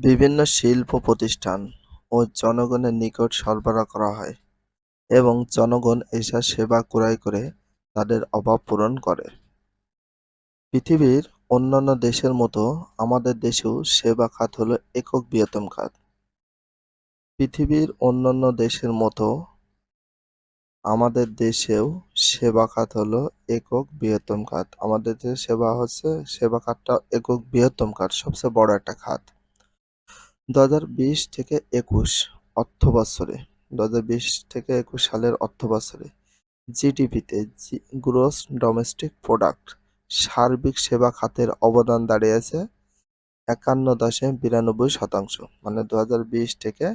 বিভিন্ন শিল্প প্রতিষ্ঠান ও জনগণের নিকট সরবরাহ করা হয় এবং জনগণ এসব সেবা ক্রয় করে তাদের অভাব পূরণ করে। পৃথিবীর অন্যান্য দেশের মতো আমাদের দেশেও সেবা খাত হলো একক বৃহত্তম খাত। পৃথিবীর অন্যান্য দেশের মতো আমাদের দেশেও সেবা খাত হলো একক বৃহত্তম খাত। আমাদের দেশে সেবা হচ্ছে সেবা খাতটা একক বৃহত্তম খাত, সবচেয়ে বড় একটা খাত। দু হাজার বিশ থেকে একুশ অর্থ বছরে দু হাজার বিশ থেকে একুশ সালের অর্থ বছরে জিডিপিতে গ্রোস ডোমেস্টিক প্রোডাক্ট সার্বিক সেবা খাতের অবদান দাঁড়িয়েছে একান্ন দশমিক বিরানব্বই শতাংশ। মানে দু হাজার বিশ থেকে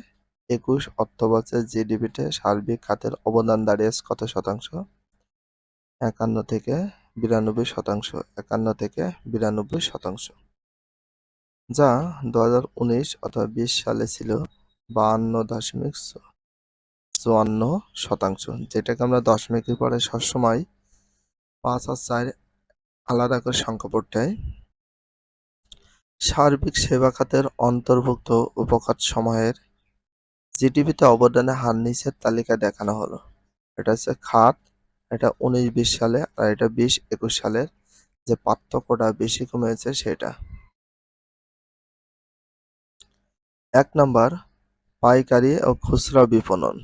একুশ অর্থ বছর জিডিপিতে সার্বিক খাতের অবদান দাঁড়িয়েছে কত শতাংশ? একান্ন থেকে বিরানব্বই শতাংশ। একান্ন থেকে বিরানব্বই শতাংশ। যা দু অথবা বিশ সালে ছিল বাহান্ন দশমিক চুয়ান্ন শতাংশ, যেটাকে আমরা দশমিকের পরে সবসময় পাঁচ আর চার আলাদা করে সংখ্যা পড়তে সার্বিক সেবা খাতের অন্তর্ভুক্ত উপখাত সমূহের জিডিপিতে অবদানে হার নিচের তালিকা দেখানো হলো। এটা হচ্ছে খাত, এটা উনিশ বিশ সালে আর এটা বিশ একুশ সালের যে পার্থক্যটা বেশি কমেছে সেটা। এক নম্বর, পাইকারি ও খুচরা বিপণন।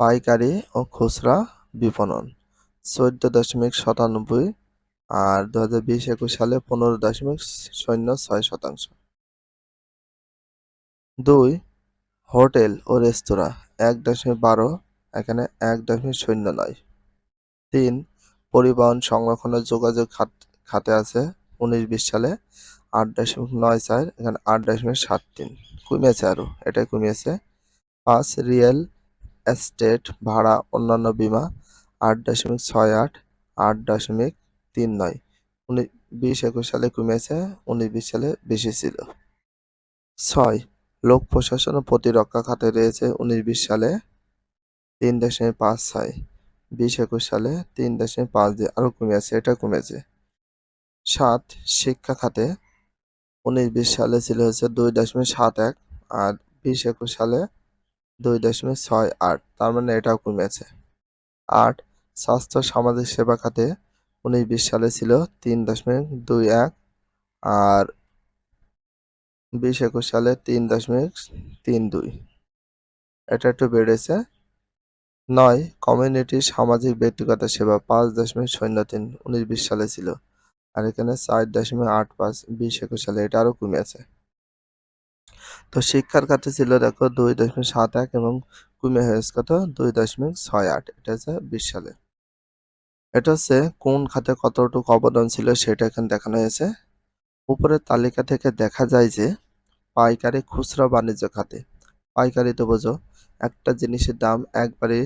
পাইকারি ও খুচরা বিপণন, চোদ্দ দশমিক সাতানব্বই আর দু হাজার বিশ একুশ সালে পনেরো দশমিক শূন্য ছয় শতাংশ। দুই, হোটেল ও রেস্তোরাঁ, এক দশমিক বারো, এখানে এক দশমিক শূন্য নয়। তিন, পরিবহন সংরক্ষণ ও যোগাযোগ খাত, খাতে আছে উনিশ বিশ সালে। আট দশমিক নয় চার, এখানে আট দশমিক সাত তিন। কমিয়েছে আরও এটাই কমিয়েছে। পাঁচ, রিয়েল এস্টেট ভাড়া অন্যান্য বিমা, আট দশমিক ছয় আট আট দশমিক তিন নয়। উনিশ বিশ একুশ সালে কমেছে উনিশ বিশ সালে বেশি ছিল। ছয়, লোক প্রশাসন ও প্রতিরক্ষা খাতে রয়েছে উনিশ বিশ সালে, তিন দশমিক পাঁচ ছয়। বিশ একুশ সালে তিন দশমিক পাঁচ দিয়ে আরও কমেছে এটা কমেছে। সাত, শিক্ষা খাতে উনিশ বিশ সালে ছিল হচ্ছে দুই দশমিক সাত এক আর বিশ একুশ সালে দুই দশমিক ছয় আট। তার মানে এটাও কমেছে। আট, স্বাস্থ্য সামাজিক সেবা খাতে উনিশ বিশ সালে ছিল তিন দশমিক দুই এক আর বিশ একুশ সালে তিন দশমিক তিন দুই। এটা একটু বেড়েছে। নয়, কমিউনিটি সামাজিক ব্যক্তিগত সেবা পাঁচ দশমিক শূন্য তিন উনিশ বিশ সালে ছিল। আর এখানে চার দশমিক আট পাঁচ বিশ একুশ সালে এটা আরও কমেছে তো শিক্ষার খাতে ছিল দেখো দুই দশমিক সাত এক এবং কমে হয়েছে কত? দুই দশমিক ছয় আট। এটা হচ্ছে বিশ সালে। এটা হচ্ছে কোন খাতে কতটুকু অবদান ছিল সেটা এখানে দেখানো হয়েছে। উপরের তালিকা থেকে দেখা যায় যে পাইকারি খুচরা বাণিজ্য খাতে, পাইকারি তো বোঝো, একটা জিনিসের দাম একবারে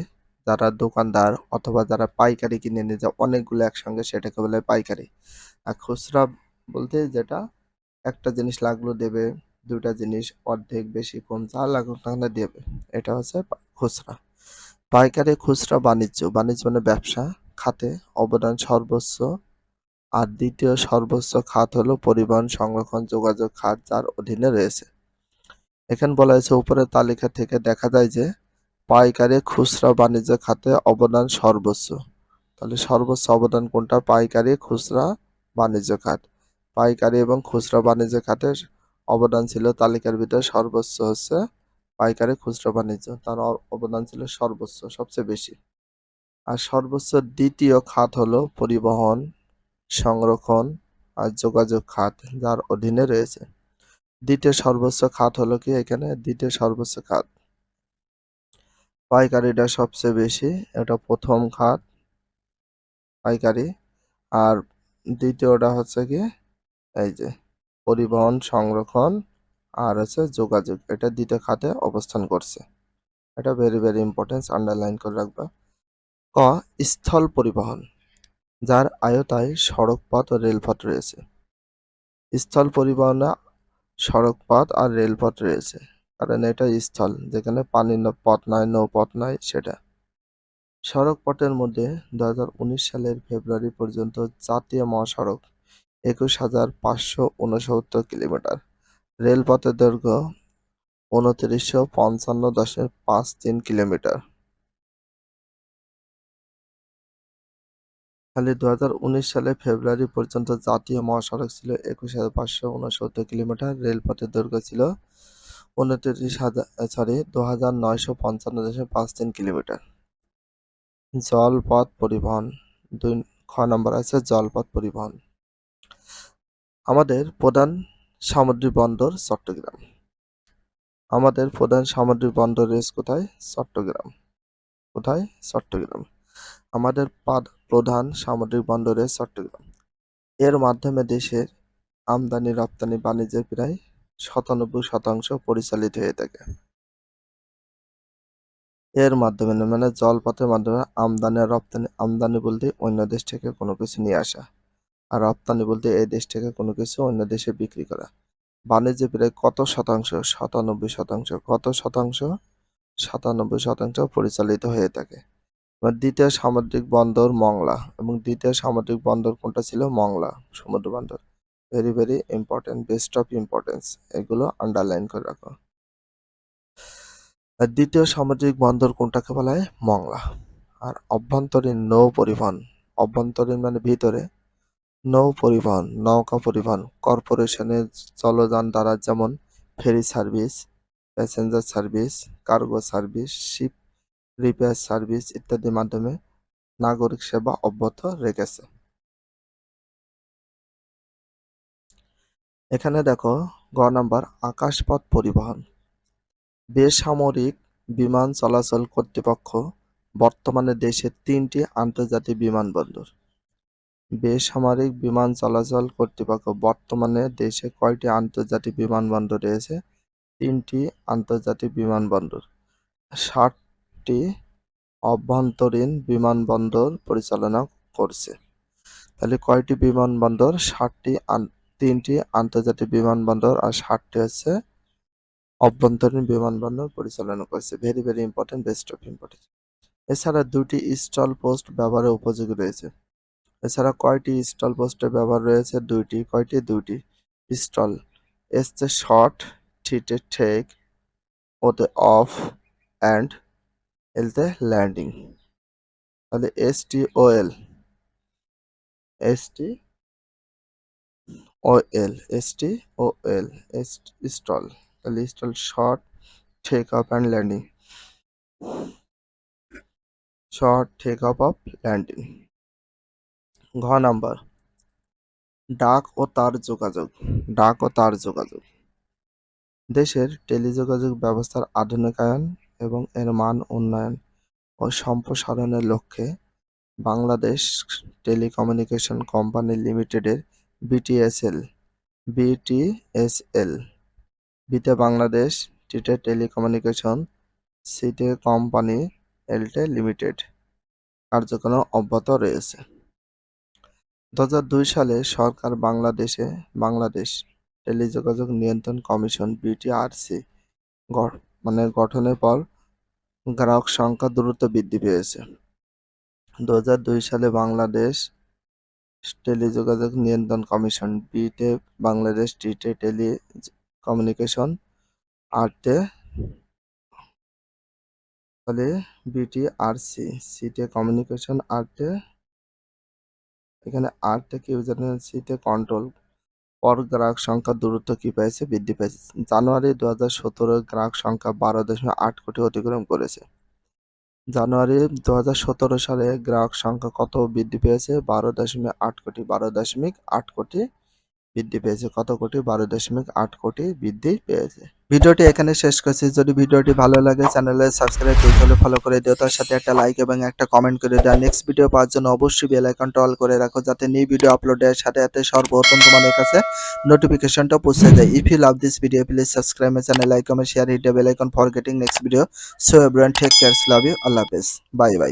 যারা দোকানদার অথবা যারা পাইকারি কিনে নিয়ে যায়, অনেকগুলো একসঙ্গে সেটাকে বলে পাইকারি। আর খুচরা বলতে যেটা, একটা জিনিস লাগল দেবে দুটা জিনিস অর্ধেক বেশি কম যা লাগুক না দেবে। এটা হচ্ছে খুচরা। পাইকারি খুচরা বাণিজ্য। বাণিজ্য মানে ব্যবসা, খাতে অবদান সর্বোচ্চ। আর দ্বিতীয় সর্বোচ্চ খাত হলো পরিবহন সংরক্ষণ যোগাযোগ খাত, যার অধীনে রয়েছে। এখানে বলা হয়েছে উপরের তালিকা থেকে দেখা যায় যে পাইকারি খুচরা বাণিজ্য খাতে অবদান সর্বোচ্চ। তাহলে সর্বোচ্চ অবদান কোনটা? পাইকারি খুচরা বাণিজ্য খাত। পাইকারি এবং খুচরা বাণিজ্য খাতে অবদান ছিল তালিকার ভিতরে সর্বোচ্চ হচ্ছে পাইকারি খুচরা বাণিজ্য। তার অবদান ছিল সর্বোচ্চ, সবচেয়ে বেশি। আর সর্বোচ্চ দ্বিতীয় খাত হলো পরিবহন, সংরক্ষণ আর যোগাযোগ খাত, যার অধীনে রয়েছে। দ্বিতীয় সর্বোচ্চ খাত হলো কি এখানে? দ্বিতীয় সর্বোচ্চ খাত। পাইকারিটা সবচেয়ে বেশি, এটা প্রথম খাত পাইকারি। আর দ্বিতীয়টা হচ্ছে কি, এই যে পরিবহন সংরক্ষণ আর হচ্ছে যোগাযোগ, এটা দ্বিতীয় খাতে অবস্থান করছে। এটা ভেরি ভেরি ইম্পর্টেন্স আন্ডারলাইন করে রাখবা। ক, স্থল পরিবহন, যার আয়তায় সড়কপথ ও রেলপথ রয়েছে। স্থল পরিবহনে সড়কপথ আর রেলপথ রয়েছে। কারণ এটা স্থল, যেখানে পানি পথ নয় নৌপথ নয় সেটা। সড়ক পথের মধ্যে দু হাজার উনিশ সালের ফেব্রুয়ারি পর্যন্ত জাতীয় মহাসড়ক একুশ হাজার পাঁচশো উনসত্তর কিলোমিটার। রেলপথের দৈর্ঘ্য উনত্রিশশো পঞ্চান্ন দশমিক পাঁচ তিন কিলোমিটার। খালি দু হাজার উনিশ সালে ফেব্রুয়ারি পর্যন্ত জাতীয় মহাসড়ক ছিল একুশ হাজার পাঁচশো উনসত্তর কিলোমিটার। রেলপথের দৈর্ঘ্য ছিল উনত্রিশ হাজার সরি দু হাজার নয়শো পঞ্চান্ন দশমিক পাঁচ তিন কিলোমিটার। জলপথ পরিবহন, দুই, খ নম্বর আছে জলপথ পরিবহন। আমাদের প্রধান সামুদ্রিক বন্দর চট্টগ্রাম। আমাদের প্রধান সামুদ্রিক বন্দর রয়েছে কোথায়? চট্টগ্রাম। কোথায়? চট্টগ্রাম। আমাদের প্রধান সামুদ্রিক বন্দর রয়েছে চট্টগ্রাম। এর মাধ্যমে দেশের আমদানি, রপ্তানি, বাণিজ্যের প্রায় সাতানব্বই শতাংশ পরিচালিত হয়ে থাকে। এর মাধ্যমে মানে জলপথের মাধ্যমে আমদানি আর রপ্তানি, আমদানি বলতে অন্য দেশ থেকে কোনো কিছু নিয়ে আসা। আর রপ্তানি বলতে এই দেশ থেকে কোনো কিছু অন্য দেশে বিক্রি করা। বাণিজ্যে প্রায় কত শতাংশ? সাতানব্বই শতাংশ। কত শতাংশ? সাতানব্বই শতাংশ পরিচালিত হয়ে থাকে। এবার দ্বিতীয় সামুদ্রিক বন্দর মংলা। এবং দ্বিতীয় সামুদ্রিক বন্দর কোনটা ছিল? মংলা সমুদ্র বন্দর। Very very important best of importance এগুলো আন্ডারলাইন করে রাখো। দ্বিতীয় সামুদ্রিক বন্দর কোনটাকে বলা হয়? মংলা। আর অভ্যন্তরীণ নৌ পরিবহন, অভ্যন্তরীণ মানে ভিতরে, নৌ পরিবহন, নৌকা পরিবহন, কর্পোরেশনের জলযান দ্বারা যেমন ferry service passenger service cargo service ship repair service ইত্যাদির মাধ্যমে নাগরিক সেবা অব্যাহত রেখেছে। এখানে দেখো, গ নাম্বার, আকাশপথ পরিবহন। বেসামরিক বিমান চলাচল কর্তৃপক্ষ বর্তমানে দেশে তিনটি আন্তর্জাতিক বিমানবন্দর। বেসামরিক বিমান চলাচল কর্তৃপক্ষ বর্তমানে দেশে কয়টি আন্তর্জাতিক বিমানবন্দর রয়েছে? তিনটি আন্তর্জাতিক বিমানবন্দর। ষাটটি অভ্যন্তরীণ বিমানবন্দর পরিচালনা করছে। তাহলে কয়টি বিমানবন্দর? ষাটটি তিনটি আন্তর্জাতিক বিমানবন্দর আর ষাটটি হচ্ছে অভ্যন্তরীণ বিমানবন্দর পরিচালনা করছে। Very very important best of important এছাড়া দুটি স্টল পোস্ট ব্যবহারের উপযোগী রয়েছে। এছাড়া কয়টি স্টল পোস্টের ব্যবহার রয়েছে? দুইটি। কয়টি? দুইটি স্টল এসছে শর্ট ঠিটে ঠেক ওতে অফ অ্যান্ড এলতে ল্যান্ডিং তাহলে S T O L S T O L S T O L STOL তাহলে STOL short take up and landing short take up off landing ঘ নাম্বার ডাক ও তার যোগাযোগ। ডাক ও তার যোগাযোগ। দেশের টেলিযোগাযোগ ব্যবস্থার আধুনিকায়ন এবং এর মান উন্নয়ন ও সম্প্রসারণের লক্ষ্যে বাংলাদেশ টেলিকমিউনিকেশন কোম্পানি লিমিটেডের বিটিএসএল বিটিএসএল বিতে বাংলাদেশ টিটে টেলিকমিউনিকেশন, সিটে কোম্পানি এলটে লিমিটেড কার্যক্রম অব্যাহত রয়েছে। দু হাজার দুই সালে সরকার বাংলাদেশে বাংলাদেশ টেলিযোগাযোগ নিয়ন্ত্রণ কমিশন বিটিআরসি মানে গঠনের পর গ্রাহক সংখ্যা দ্রুত বৃদ্ধি পেয়েছে। দু হাজার দুই সালে বাংলাদেশ টেলিযোগাযোগ নিয়ন্ত্রণ কমিশন বিটে বাংলাদেশ টিটে টেলি কমিউনিকেশন আরটে তাহলে বিটিআরসি সিটে কমিউনিকেশন আরটে এখানে আর থেকে ইউজার সিটে কন্ট্রোল পর গ্রাহক সংখ্যা দূরত্ব কি পেয়েছে বৃদ্ধি পেয়েছে। জানুয়ারি দু হাজার সতেরো গ্রাহক সংখ্যা বারো দশমিক আট কোটি অতিক্রম করেছে। জানুয়ারি দু হাজার সতেরো সালে গ্রাহক সংখ্যা কত বৃদ্ধি পেয়েছে? বারো দশমিক আট কোটি, বারো দশমিক আট কোটি। বৃদ্ধি পেয়েছে। কত কোটি? বারো দশমিক আট কোটি বৃদ্ধি পেয়েছে। ভিডিওটি এখানে শেষ করছি। যদি ভিডিওটি ভালো লাগে চ্যানেলে সাবস্ক্রাইব করতে হলে ফলো করে দিও। তার সাথে একটা লাইক এবং একটা কমেন্ট করে দেওয়া নেক্সট ভিডিও পাওয়ার জন্য অবশ্যই বেল আইকনটা অল করে রাখো, যাতে নিউ ভিডিও আপলোডের সাথে সাথে সর্বপ্রথম তোমাদের কাছে নোটিফিকেশনটা পৌঁছে যায়। If you love this video please subscribe my channel like comment share hit bell icon for getting next video so everyone take cares love you আল্লাহ হাফেজ বাই বাই